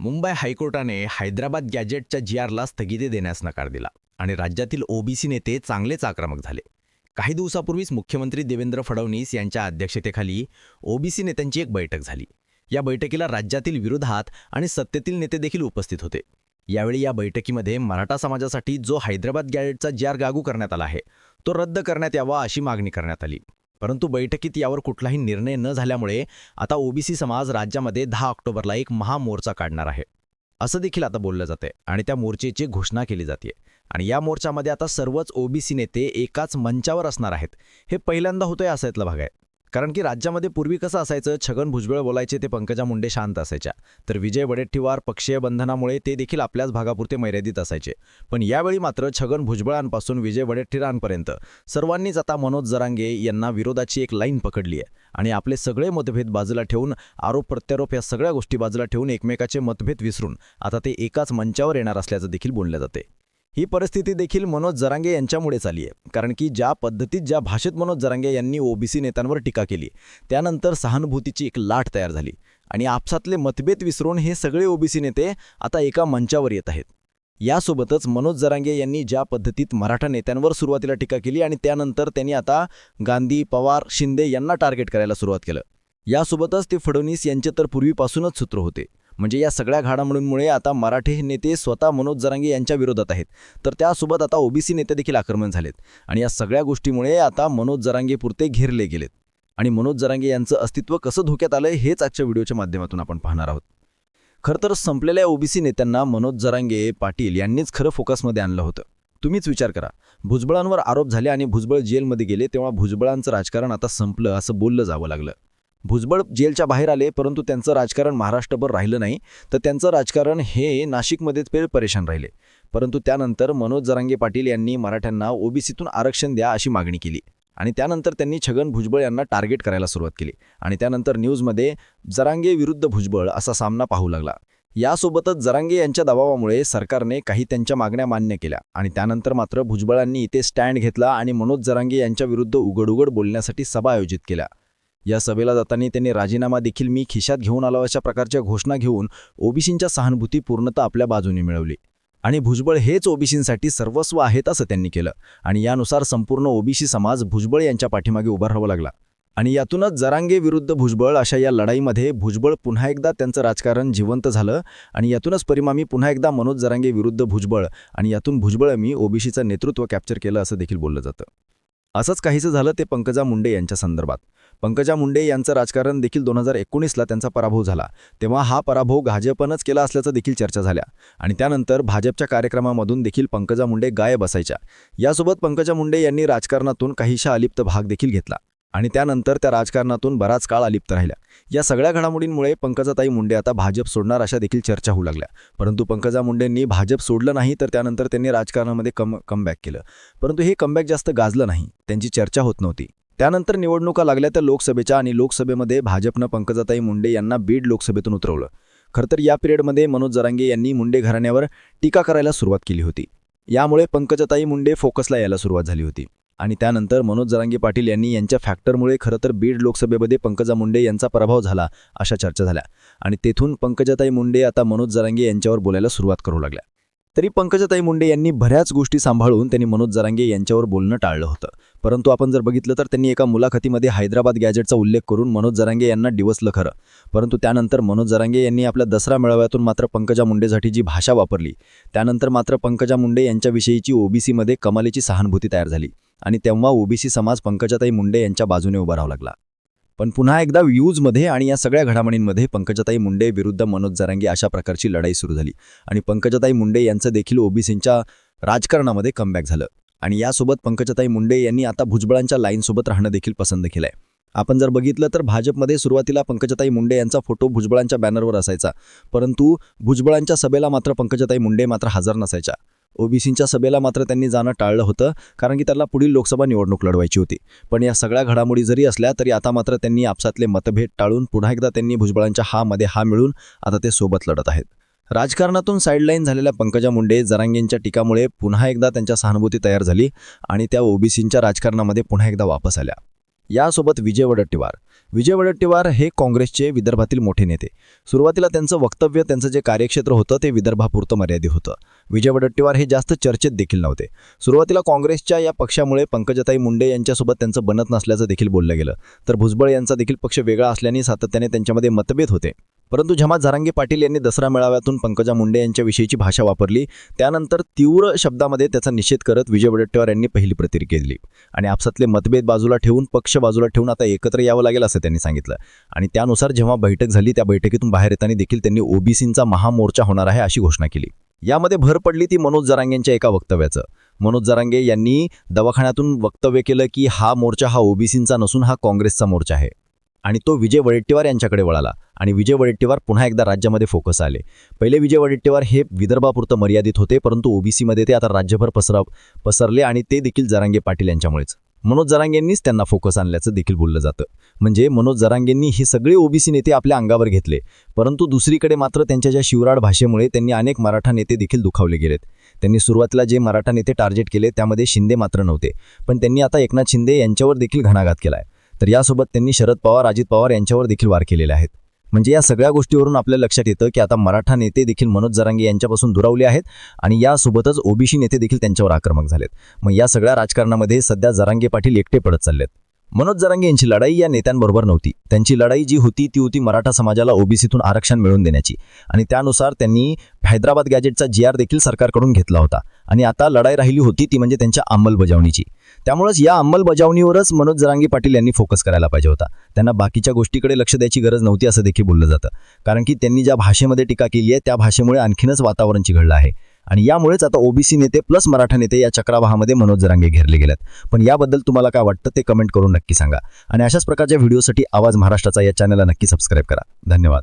मुंबई हायकोर्टाने हैदराबाद गॅजेटच्या जी आरला स्थगिती देण्यास नकार दिला आणि राज्यातील ओबीसी नेते चांगलेच आक्रमक झाले. काही दिवसापूर्वीच मुख्यमंत्री देवेंद्र फडणवीस यांच्या अध्यक्षतेखाली ओबीसी नेत्यांची एक बैठक झाली. या बैठकीला राज्यातील विरोधात आणि सत्तेतील नेते देखील उपस्थित होते. यावेळी या बैठकीमध्ये मराठा समाजासाठी जो हैदराबाद गॅजेटचा जी आर लागू करण्यात आला आहे तो रद्द करण्यात यावा अशी मागणी करण्यात आली. परंतु बैठकीत यावर कुठलाही निर्णय न झाल्यामुळे आता ओबीसी समाज राज्यामध्ये दहा ऑक्टोबरला एक महामोर्चा काढणार आहे. असं देखील आता बोललं जाते आणि त्या मोर्चेची घोषणा केली जाते आणि या मोर्चामध्ये आता सर्वच ओबीसी नेते एकाच मंचावर असणार आहेत. हे पहिल्यांदा होतंय असं यातला भाग आहे. कारण की राज्यामध्ये पूर्वी कसं असायचं छगन भुजबळ बोलायचे ते पंकजा मुंडे शांत असायच्या. तर विजय वडेट्टीवार पक्षीय बंधनामुळे ते देखील आपल्याच भागापुरते मर्यादित असायचे. पण यावेळी मात्र छगन भुजबळांपासून विजय वडेट्टीरांपर्यंत सर्वांनीच आता मनोज जरांगे यांना विरोधाची एक लाईन पकडली आहे. आणि आपले सगळे मतभेद बाजूला ठेवून आरोप प्रत्यारोप या सगळ्या गोष्टी बाजूला ठेवून एकमेकाचे मतभेद विसरून आता ते एकाच मंचावर येणार असल्याचं देखील बोललं जाते. ही परिस्थिती देखील मनोज जरांगे यांच्यामुळेच आली आहे. कारण की ज्या पद्धतीत ज्या भाषेत मनोज जरांगे यांनी ओबीसी नेत्यांवर टीका केली त्यानंतर सहानुभूतीची एक लाट तयार झाली आणि आपसातले मतभेद विसरून हे सगळे ओबीसी नेते आता एका मंचावर येत आहेत. यासोबतच मनोज जरांगे यांनी ज्या पद्धतीत मराठा नेत्यांवर सुरुवातीला टीका केली आणि त्यानंतर त्यांनी आता गांधी पवार शिंदे यांना टार्गेट करायला सुरुवात केलं. यासोबतच ते फडणवीस यांचे तर पूर्वीपासूनच सूत्र होते. म्हणजे या सगळ्या घडामोडींमुळे आता मराठी नेते स्वतः मनोज जरांगे यांच्या विरोधात आहेत. तर त्यासोबत आता ओबीसी नेते देखील आक्रमण झालेत. आणि या सगळ्या गोष्टीमुळे आता मनोज जरांगे पुरते घेरले गेलेत. आणि मनोज जरांगे यांचं अस्तित्व कसं धोक्यात आलंय हेच आजच्या व्हिडिओच्या माध्यमातून आपण पाहणार आहोत. खरं तर संपलेल्या ओबीसी नेत्यांना मनोज जरांगे पाटील यांनीच खरं फोकसमध्ये आणलं होतं. तुम्हीच विचार करा. भुजबळांवर आरोप झाले आणि भुजबळ जेलमध्ये गेले तेव्हा भुजबळांचं राजकारण आता संपलं असं बोललं जावं लागलं. भुजबळ जेलच्या बाहेर आले परंतु त्यांचं राजकारण महाराष्ट्रभर राहिलं नाही. तर त्यांचं राजकारण हे नाशिकमध्येच पे परेशान राहिले. परंतु त्यानंतर मनोज जरांगे पाटील यांनी मराठ्यांना ओबीसीतून आरक्षण द्या अशी मागणी केली. आणि त्यानंतर त्यांनी छगन भुजबळ यांना टार्गेट करायला सुरुवात केली. आणि त्यानंतर न्यूजमध्ये जरांगे विरुद्ध भुजबळ असा सामना पाहू लागला. यासोबतच जरांगे यांच्या दबावामुळे सरकारने काही त्यांच्या मागण्या मान्य केल्या. आणि त्यानंतर मात्र भुजबळांनी इथे स्टँड घेतला आणि मनोज जरांगे यांच्या विरुद्ध उघड उघड बोलण्यासाठी सभा आयोजित केल्या. या सभेला जाताना त्यांनी राजीनामा देखील मी खिशात घेऊन आलो अशा प्रकारच्या घोषणा घेऊन ओबीसींच्या सहानुभूती पूर्णतः आपल्या बाजूने मिळवली. आणि भुजबळ हेच ओबीसींसाठी सर्वस्व आहेत असं त्यांनी केलं. आणि यानुसार संपूर्ण ओबीसी समाज भुजबळ यांच्या पाठीमागे उभा राहावा लागला. आणि यातूनच जरांगे विरुद्ध भुजबळ अशा या लढाईमध्ये भुजबळ पुन्हा एकदा त्यांचं राजकारण जिवंत झालं. आणि यातूनच परिणामी पुन्हा एकदा मनोज जरांगे विरुद्ध भुजबळ आणि यातून भुजबळ मी ओबीसीचं नेतृत्व कॅप्चर केलं असं देखील बोललं जातं. असंच काहीसं झालं ते पंकजा मुंडे यांच्या संदर्भात. पंकजा मुंडे यांचं राजकारण देखील दोन हजार एकोणीसला त्यांचा पराभव झाला. तेव्हा हा पराभव भाजपनंच केला असल्याचं देखील चर्चा झाल्या. आणि त्यानंतर भाजपच्या कार्यक्रमामधून देखील पंकजा मुंडे गायब असायच्या. यासोबत पंकजा मुंडे यांनी राजकारणातून काहीशा अलिप्त भाग देखील घेतला. आणि त्यानंतर त्या राजकारणातून बराच काळ अलिप्त राहिल्या. या सगळ्या घडामोडींमुळे पंकजाताई मुंडे आता भाजप सोडणार अशा देखील चर्चा होऊ लागल्या. परंतु पंकजा मुंडेंनी भाजप सोडलं नाही तर त्यानंतर त्यांनी राजकारणामध्ये कम कमबॅक केलं. परंतु हे कमबॅक जास्त गाजलं नाही त्यांची चर्चा होत नव्हती. त्यानंतर निवडणुका लागल्या त्या लोकसभेच्या आणि लोकसभेमध्ये भाजपनं पंकजाताई मुंडे यांना बीड लोकसभेतून उतरवलं. खरंतर या पिरियडमध्ये मनोज जरांगे यांनी मुंडे घराण्यावर टीका करायला सुरुवात केली होती. यामुळे पंकजाताई मुंडे फोकसला यायला सुरुवात झाली होती. आणि त्यानंतर मनोज जरांगे पाटील यांनी यांच्या फॅक्टरमुळे खरं तर बीड लोकसभेमध्ये पंकजा मुंडे यांचा पराभव झाला अशा चर्चा झाल्या. आणि तेथून पंकजाताई मुंडे आता मनोज जरांगे यांच्यावर बोलायला सुरुवात करू लागल्या. तरी पंकजाताई मुंडे यांनी बऱ्याच गोष्टी सांभाळून त्यांनी मनोज जरांगे यांच्यावर बोलणं टाळलं होतं. परंतु आपण जर बघितलं तर त्यांनी एका मुलाखतीमध्ये हैदराबाद गॅजेटचा उल्लेख करून मनोज जरांगे यांना डिवसलं खरं. परंतु त्यानंतर मनोज जरांगे यांनी आपल्या दसरा मेळाव्यातून मात्र पंकजा मुंडेसाठी जी भाषा वापरली त्यानंतर मात्र पंकजा मुंडे यांच्याविषयीची ओबीसीमध्ये कमालीची सहानुभूती तयार झाली आणि तेव्हा ओबीसी समाज पंकजाताई मुंडे यांच्या बाजूने उभा लागला. पण पुन्हा एकदा व्ह्यूजमध्ये आणि या सगळ्या घडामोडींमध्ये पंकजाताई मुंडे विरुद्ध मनोज जरांगे अशा प्रकारची लढाई सुरू झाली. आणि पंकजाताई मुंडे यांचं देखील ओबीसींच्या राजकारणामध्ये कमबॅक झालं. आणि यासोबत पंकजाताई मुंडे यांनी आता भुजबळांच्या लाईनसोबत राहणं देखील पसंत केलं आहे आपण जर बघितलं तर भाजपमध्ये सुरुवातीला पंकजाताई मुंडे यांचा फोटो भुजबळांच्या बॅनरवर असायचा. परंतु भुजबळांच्या सभेला मात्र पंकजाताई मुंडे मात्र हजर नसायच्या. ओबीसींच्या सभेला मात्र त्यांनी जाणं टाळलं होतं कारण की त्याला पुढील लोकसभा निवडणूक लढवायची होती. पण या सगळ्या घडामोडी जरी असल्या तरी आता मात्र त्यांनी आपसातले मतभेद टाळून पुन्हा एकदा त्यांनी भुजबळांच्या हा मध्ये हा मिळून आता ते सोबत लढत आहेत. राजकारणातून साईडलाईन झालेल्या पंकजा मुंडे जरांगेंच्या टीकामुळे पुन्हा एकदा त्यांच्या सहानुभूती तयार झाली आणि त्या ओबीसींच्या राजकारणामध्ये पुन्हा एकदा वापस आल्या. यासोबत विजय वडट्टीवार. विजय वडट्टीवार हे काँग्रेसचे विदर्भातील मोठे नेते. सुरुवातीला त्यांचं वक्तव्य त्यांचं जे कार्यक्षेत्र होतं ते विदर्भापुरतं मर्यादित होतं. विजय वडट्टीवार हे जास्त चर्चेत देखील नव्हते. सुरुवातीला काँग्रेसच्या या पक्षामुळे पंकजताई मुंडे यांच्यासोबत त्यांचं बनत नसल्याचं देखील बोललं गेलं. तर भुजबळ यांचा देखील पक्ष वेगळा असल्याने सातत्याने त्यांच्यामध्ये मतभेद होते. परंतु जेव्हा जारांगे पाटील यांनी दसरा मेळाव्यातून पंकजा मुंडे यांच्याविषयीची भाषा वापरली. त्यानंतर तीव्र शब्दामध्ये त्याचा निषेध करत विजय वडेट्टीवार यांनी पहिली प्रतिक्रिया दिली आणि आपसातले मतभेद बाजूला ठेवून पक्ष बाजूला ठेवून आता एकत्र यावं लागेल असं त्यांनी सांगितलं. आणि त्यानुसार जेव्हा बैठक झाली त्या बैठकीतून बाहेर येताना देखील त्यांनी ओबीसींचा महामोर्चा होणार आहे अशी घोषणा केली. यामध्ये भर पडली ती मनोज जरांगेंच्या एका वक्तव्याचं. मनोज जरांगे यांनी दवाखान्यातून वक्तव्य केलं की हा मोर्चा हा ओबीसींचा नसून हा काँग्रेसचा मोर्चा आहे. आणि तो विजय वडेट्टीवार यांच्याकडे वळाला. आणि विजय वडेट्टीवार पुन्हा एकदा राज्यामध्ये फोकस आले. पहिले विजय वडेट्टीवार हे विदर्भापुरतं मर्यादित होते परंतु ओबीसीमध्ये ते आता राज्यभर पसरा पसरले आणि ते देखील जरांगे पाटील यांच्यामुळेच. मनोज जरांगेंनीच त्यांना फोकस आणल्याचं देखील बोललं जातं. म्हणजे मनोज जरांगेंनी हे सगळे ओबीसी नेते आपल्या अंगावर घेतले परंतु दुसरीकडे मात्र त्यांच्या ज्या शिवराळ भाषेमुळे त्यांनी अनेक मराठा नेते देखील दुखावले गेलेत. त्यांनी सुरुवातीला जे मराठा नेते टार्गेट केले त्यामध्ये शिंदे मात्र नव्हते. पण त्यांनी आता एकनाथ शिंदे यांच्यावर देखील घणाघात केलाय. तर यासोबत त्यांनी शरद पवार अजित पवार यांच्यावर देखील वार केलेले आहेत. म्हणजे या सगळ्या गोष्टीवरून आपल्या लक्षात येतं की आता मराठा नेते देखील मनोज जरांगे यांच्यापासून दुरावले आहेत आणि यासोबतच ओबीसी नेते देखील त्यांच्यावर आक्रमक झालेत. मग या सगळ्या राजकारणामध्ये सध्या जरांगे पाटील एकटे पडत चाललेत. मनोज जरांगे यांची लढाई या नेत्यांबरोबर नव्हती. त्यांची लढाई जी होती ती होती मराठा समाजाला ओबीसीतून आरक्षण मिळवून देण्याची. आणि त्यानुसार त्यांनी हैदराबाद गॅजेटचा जी आर देखील सरकारकडून घेतला होता. आणि आता लढाई राहिली होती ती म्हणजे त्यांच्या अंमलबजावणीची. त्यामुळेच या अंमलबजावणीवरच मनोज जरांगे पाटील यांनी फोकस करायला पाहिजे होता. त्यांना बाकीच्या गोष्टीकडे लक्ष द्यायची गरज नव्हती असं देखील बोललं जातं. कारण की त्यांनी ज्या भाषेमध्ये टीका केली आहे त्या भाषेमुळे आणखीनच वातावरण चिघळलं आहे. आणि यामुळेच आता ओबीसी नेते प्लस मराठा नेते या चक्रावाहामध्ये मनोज जरांगे घेरले गेलेत. पण याबद्दल तुम्हाला काय वाटतं ते कमेंट करून नक्की सांगा. आणि अशाच प्रकारच्या व्हिडिओसाठी आवाज महाराष्ट्राचा या चॅनलला नक्की सबस्क्राईब करा. धन्यवाद.